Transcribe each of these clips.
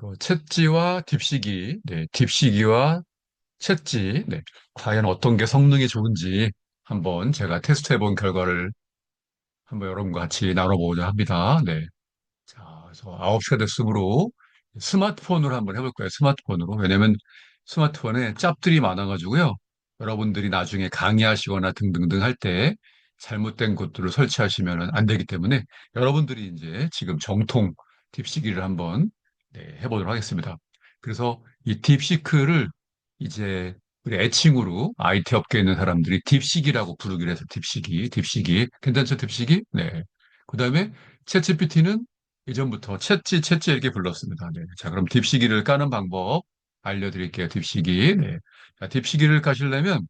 그 챗지와 딥시기, 네, 딥시기와 챗지, 네, 과연 어떤 게 성능이 좋은지 한번 제가 테스트 해 본 결과를 한번 여러분과 같이 나눠보고자 합니다. 네. 자, 그래서 9시가 됐으므로 스마트폰으로 한번 해볼 거예요. 스마트폰으로. 왜냐면 스마트폰에 짭들이 많아가지고요. 여러분들이 나중에 강의하시거나 등등등 할 때 잘못된 것들을 설치하시면 안 되기 때문에 여러분들이 이제 지금 정통 딥시기를 한번 네, 해보도록 하겠습니다. 그래서 이 딥시크를 이제 우리 애칭으로 IT 업계에 있는 사람들이 딥시기라고 부르기로 해서 딥시기, 딥시기. 괜찮죠, 딥시기? 네. 그 다음에 챗GPT는 이전부터 챗지, 챗지 이렇게 불렀습니다. 네. 자, 그럼 딥시기를 까는 방법 알려드릴게요. 딥시기. 네. 자, 딥시기를 까시려면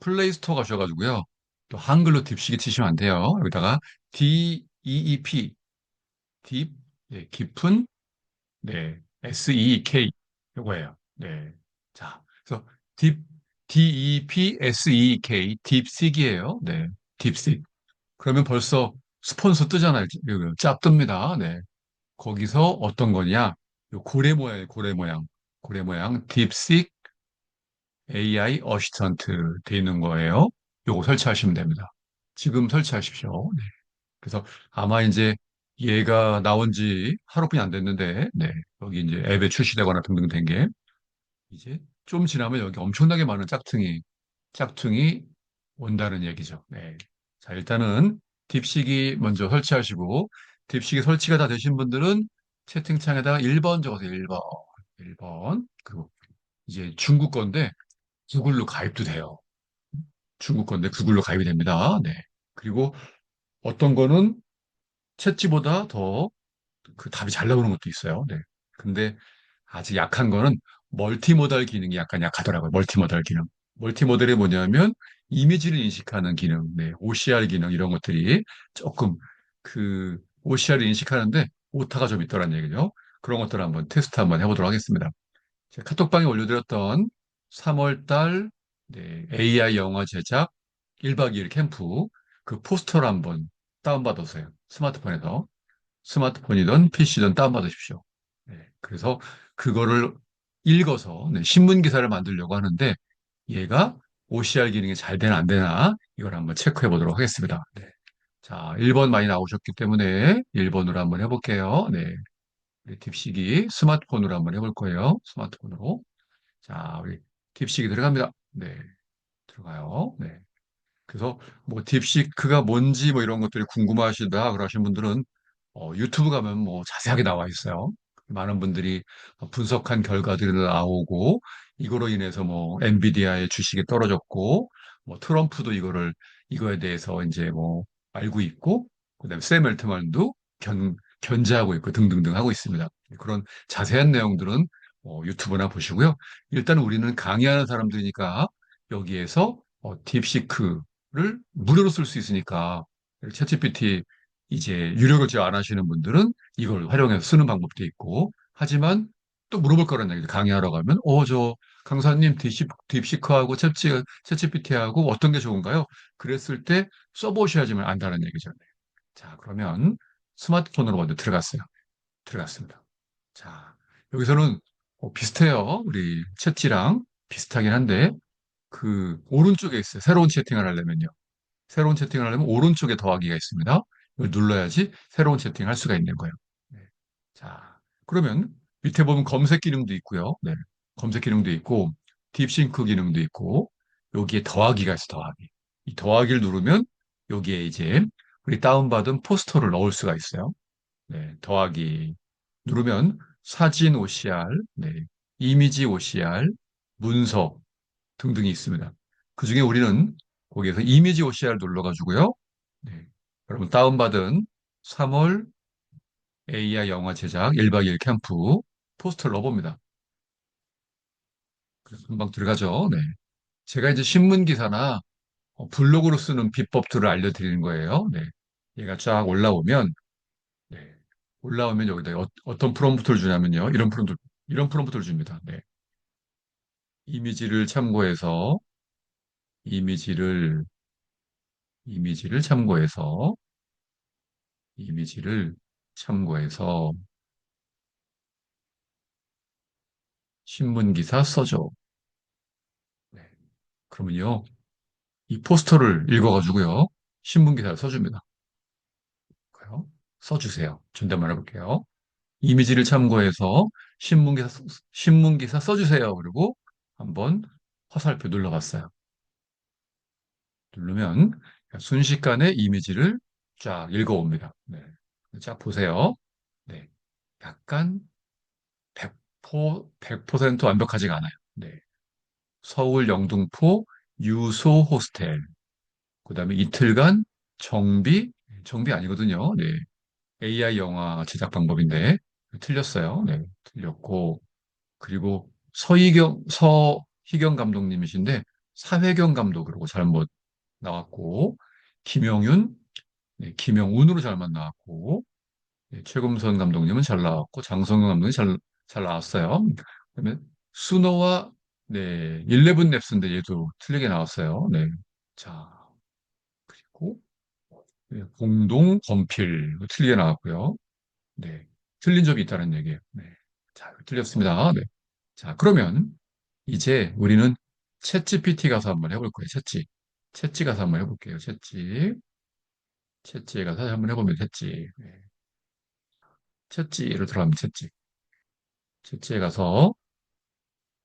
플레이 스토어 가셔가지고요. 또 한글로 딥시기 치시면 안 돼요. 여기다가 D-E-E-P, 딥, 네, 깊은, 네, S-E-K, 요거예요. 네. 자, 그래서 딥, D-E-P-S-E-K, 딥식이에요. 네, 딥식. 그러면 벌써 스폰서 뜨잖아요. 짭 뜹니다. 네. 거기서 어떤 거냐? 요 고래 모양이에요. 고래 모양. 고래 모양. 딥식 AI 어시스턴트 돼 있는 거예요. 요거 설치하시면 됩니다. 지금 설치하십시오. 네. 그래서 아마 이제 얘가 나온 지 하루뿐이 안 됐는데, 네. 여기 이제 앱에 출시되거나 등등 된 게, 이제 좀 지나면 여기 엄청나게 많은 짝퉁이, 짝퉁이 온다는 얘기죠. 네. 자, 일단은 딥식이 먼저 설치하시고, 딥식이 설치가 다 되신 분들은 채팅창에다가 1번 적어서 1번, 1번. 그리고 이제 중국 건데 구글로 가입도 돼요. 중국 건데 구글로 가입이 됩니다. 네. 그리고 어떤 거는 챗지보다 더 그 답이 잘 나오는 것도 있어요. 네. 근데 아직 약한 거는 멀티모달 기능이 약간 약하더라고요. 멀티모달 기능. 멀티모델이 뭐냐면 이미지를 인식하는 기능, 네, OCR 기능 이런 것들이 조금 그 OCR을 인식하는데 오타가 좀 있더란 얘기죠. 그런 것들을 한번 테스트 한번 해보도록 하겠습니다. 제가 카톡방에 올려드렸던 3월 달 네, AI 영화 제작 1박 2일 캠프 그 포스터를 한번 다운받으세요. 스마트폰에서. 스마트폰이든 PC든 다운받으십시오. 네, 그래서 그거를 읽어서 네, 신문 기사를 만들려고 하는데 얘가 OCR 기능이 잘 되나 안 되나 이걸 한번 체크해 보도록 하겠습니다. 네. 자, 1번 많이 나오셨기 때문에 1번으로 한번 해볼게요. 네. 우리 딥식이 스마트폰으로 한번 해볼 거예요. 스마트폰으로. 자, 우리 딥식이 들어갑니다. 네. 들어가요. 네. 그래서 뭐 딥시크가 뭔지 뭐 이런 것들이 궁금하시다 그러신 분들은 어, 유튜브 가면 뭐 자세하게 나와 있어요. 많은 분들이 분석한 결과들이 나오고 이거로 인해서 뭐 엔비디아의 주식이 떨어졌고 뭐 트럼프도 이거를 이거에 대해서 이제 뭐 알고 있고 그다음에 샘 앨트만도 견 견제하고 있고 등등등 하고 있습니다. 그런 자세한 내용들은 어, 유튜브나 보시고요. 일단 우리는 강의하는 사람들이니까 여기에서 어, 딥시크 를 무료로 쓸 수 있으니까 챗GPT 이제 유료 결제 안 하시는 분들은 이걸 활용해서 쓰는 방법도 있고 하지만 또 물어볼 거란 얘기죠. 강의하러 가면 어 저 강사님 딥시, 딥시크하고 챗지, 챗GPT하고 어떤 게 좋은가요? 그랬을 때 써보셔야지만 안다는 얘기죠. 자 그러면 스마트폰으로 먼저 들어갔어요. 들어갔습니다. 자 여기서는 어, 비슷해요. 우리 챗지랑 비슷하긴 한데 그 오른쪽에 있어요. 새로운 채팅을 하려면요. 새로운 채팅을 하려면 오른쪽에 더하기가 있습니다. 이걸 눌러야지 새로운 채팅을 할 수가 있는 거예요. 네. 자, 그러면 밑에 보면 검색 기능도 있고요. 네. 검색 기능도 있고 딥싱크 기능도 있고 여기에 더하기가 있어 더하기. 이 더하기를 누르면 여기에 이제 우리 다운받은 포스터를 넣을 수가 있어요. 네, 더하기 누르면 사진 OCR, 네, 이미지 OCR, 문서 등등이 있습니다. 그 중에 우리는 거기에서 이미지 OCR 눌러가지고요. 네, 여러분 다운받은 3월 AI 영화 제작 1박 2일 캠프 포스터를 넣어봅니다. 그래서 금방 들어가죠. 네. 제가 이제 신문 기사나 어, 블로그로 쓰는 비법들을 알려드리는 거예요. 네. 얘가 쫙 올라오면, 네. 올라오면 여기다 어, 떤 프롬프트를 주냐면요. 이런 프롬프트, 이런 프롬프트를 줍니다. 네. 이미지를 참고해서, 이미지를, 이미지를 참고해서, 이미지를 참고해서, 신문 기사 써줘. 네. 그러면요, 이 포스터를 읽어가지고요, 신문 기사를 써줍니다. 써주세요. 존댓말 해볼게요. 이미지를 참고해서 신문 기사, 신문 기사 써주세요. 그리고 한번 화살표 눌러봤어요. 누르면 순식간에 이미지를 쫙 읽어옵니다. 네. 쫙 보세요. 네. 약간 100%, 100% 완벽하지가 않아요. 네. 서울 영등포 유소 호스텔. 그 다음에 이틀간 정비, 정비 아니거든요. 네. AI 영화 제작 방법인데 틀렸어요. 네. 틀렸고. 그리고 서희경, 서희경 감독님이신데 사회경 감독으로 잘못 나왔고, 김영윤, 네, 김영운으로 잘만 나왔고, 네, 최금선 감독님은 잘 나왔고, 장성근 감독이 잘, 잘 나왔어요. 그다음에 수노와 네, 11 랩스인데 얘도 틀리게 나왔어요. 네. 자, 그리고 네, 공동 검필 틀리게 나왔고요. 네. 틀린 점이 있다는 얘기예요. 네. 자, 틀렸습니다. 네. 자, 그러면 이제 우리는 챗GPT 가서 한번 해볼 거예요. 챗G. 챗G 가서 한번 해볼게요. 챗G. 챗G에 가서 한번 해보면 챗G. 네. 챗G를 들어가면 챗G. 챗G에 가서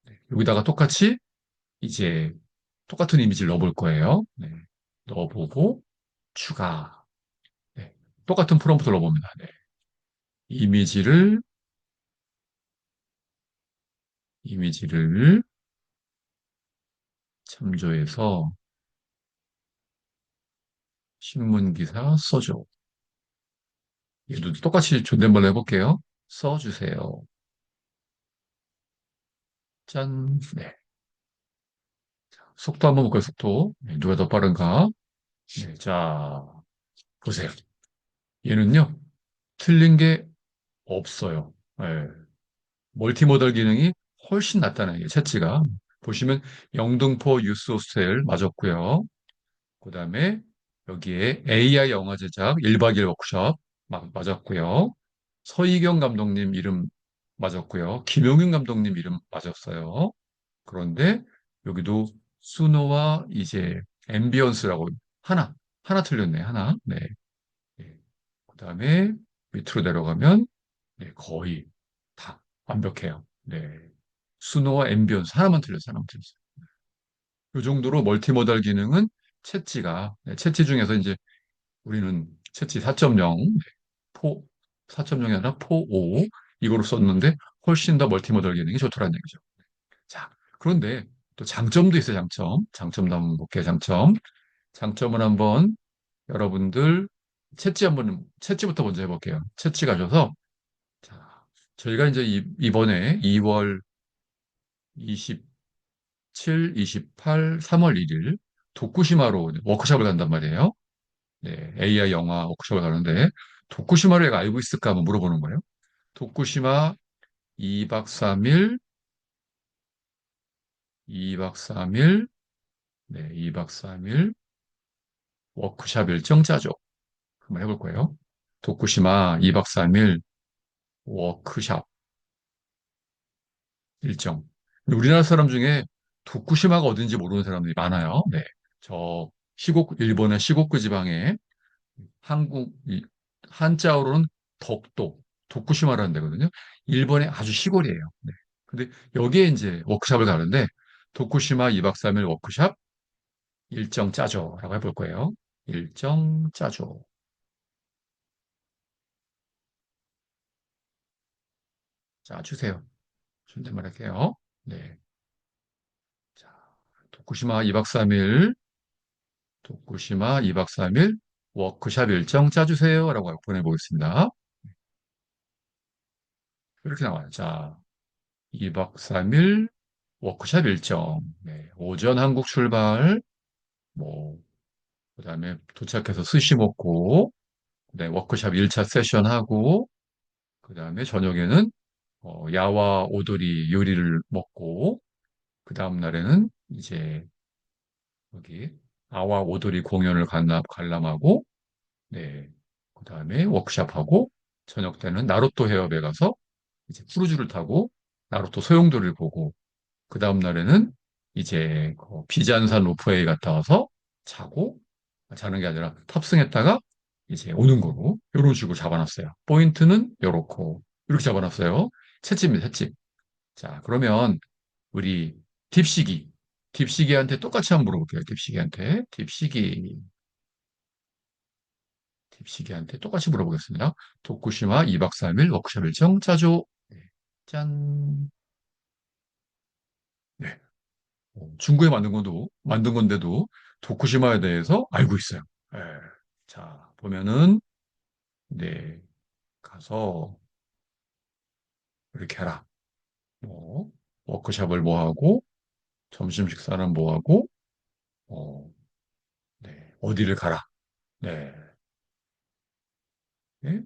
네, 여기다가 똑같이 이제 똑같은 이미지를 넣어볼 거예요. 네. 넣어보고 추가. 네. 똑같은 프롬프트 넣어봅니다. 네. 이미지를 이미지를 참조해서 신문 기사 써줘. 얘도 똑같이 존댓말로 해볼게요. 써주세요. 짠. 네. 자, 속도 한번 볼까요, 속도. 네, 누가 더 빠른가? 네, 자, 보세요. 얘는요, 틀린 게 없어요. 네. 멀티모달 기능이 훨씬 낫다는 게 채찌가. 보시면 영등포 유스 호스텔 맞았고요. 그 다음에 여기에 AI 영화 제작 1박 2일 워크숍 막 맞았고요. 서희경 감독님 이름 맞았고요. 김용윤 감독님 이름 맞았어요. 그런데 여기도 수노와 이제 앰비언스라고 하나, 하나 틀렸네, 하나. 네. 네. 그 다음에 밑으로 내려가면 네, 거의 다 완벽해요. 네. 수노와 앰비언스 하나만 틀렸어요, 하나만 틀렸어요. 이 정도로 멀티모달 기능은 챗지가 네, 챗지 중에서 이제 우리는 챗지 4.0, 포 4.0이 아니라 포 5 이거로 썼는데 훨씬 더 멀티모달 기능이 좋더라는 얘기죠. 자, 그런데 또 장점도 있어요, 장점. 장점도 한번 볼게요, 장점. 장점을 한번 여러분들 챗지 한번 챗지부터 먼저 해볼게요. 챗지 가셔서 자, 저희가 이제 이, 이번에 2월 27, 28, 3월 1일 도쿠시마로 워크숍을 간단 말이에요. 네, AI 영화 워크숍을 가는데 도쿠시마를 얘가 알고 있을까 한번 물어보는 거예요. 도쿠시마 2박 3일, 2박 3일, 네, 2박 3일 워크샵 일정 짜죠. 한번 해볼 거예요. 도쿠시마 2박 3일 워크샵 일정. 우리나라 사람 중에 도쿠시마가 어딘지 모르는 사람들이 많아요. 네. 저 시곡, 일본의 시고쿠 지방에 한국, 한자어로는 덕도, 도쿠시마라는 데거든요. 일본의 아주 시골이에요. 네. 근데 여기에 이제 워크샵을 가는데 도쿠시마 2박 3일 워크샵 일정 짜줘 라고 해볼 거예요. 일정 짜줘. 자, 주세요. 존댓말 할게요. 네. 자, 도쿠시마 2박 3일, 도쿠시마 2박 3일 워크샵 일정 짜주세요. 라고 보내보겠습니다. 이렇게 나와요. 자, 2박 3일 워크샵 일정. 네, 오전 한국 출발, 뭐, 그 다음에 도착해서 스시 먹고, 네, 워크샵 1차 세션 하고, 그 다음에 저녁에는 어, 야와 오돌이 요리를 먹고, 그 다음 날에는 이제 여기 아와 오돌이 공연을 관람, 관람하고, 네, 그 다음에 워크샵하고, 저녁 때는 나루토 해협에 가서 이제 크루즈를 타고 나루토 소용돌이를 보고 그 다음 날에는 이제 그 비잔산 로프웨이 갔다 와서 자고 자는 게 아니라 탑승했다가 이제 오는 거로 이런 식으로 잡아놨어요. 포인트는 요렇고 이렇게 잡아놨어요. 채집입니다, 채집. 자, 그러면 우리 딥시기, 딥시기한테 똑같이 한번 물어볼게요. 딥시기한테, 딥시기, 딥시기한테 똑같이 물어보겠습니다. 도쿠시마 2박 3일 워크숍 일정 짜죠. 네. 짠. 네. 어, 중국에 만든 건도, 만든 건데도 도쿠시마에 대해서 알고 있어요. 예. 자, 보면은, 네, 가서 이렇게 해라. 뭐, 워크숍을 뭐 하고, 점심 식사는 뭐 하고, 어, 네, 어디를 가라. 네, 네,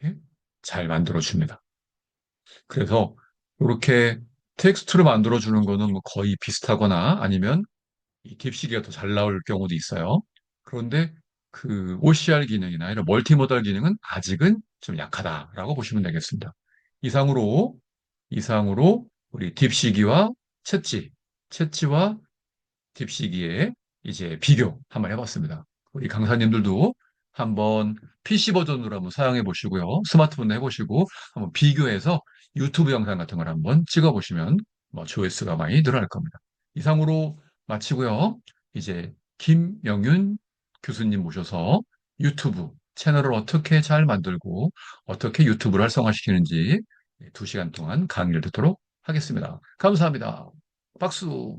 이렇게 잘 만들어 줍니다. 그래서 이렇게 텍스트로 만들어 주는 거는 뭐 거의 비슷하거나 아니면 이 딥시계가 더 잘 나올 경우도 있어요. 그런데 그 OCR 기능이나 이런 멀티모달 기능은 아직은 좀 약하다라고 보시면 되겠습니다. 이상으로, 이상으로 우리 딥시기와 챗지, 챗지와 딥시기의 이제 비교 한번 해봤습니다. 우리 강사님들도 한번 PC 버전으로 한번 사용해 보시고요. 스마트폰도 해보시고 한번 비교해서 유튜브 영상 같은 걸 한번 찍어 보시면 뭐 조회수가 많이 늘어날 겁니다. 이상으로 마치고요. 이제 김영윤 교수님 모셔서 유튜브 채널을 어떻게 잘 만들고 어떻게 유튜브를 활성화시키는지 두 시간 동안 강의를 듣도록 하겠습니다. 감사합니다. 박수.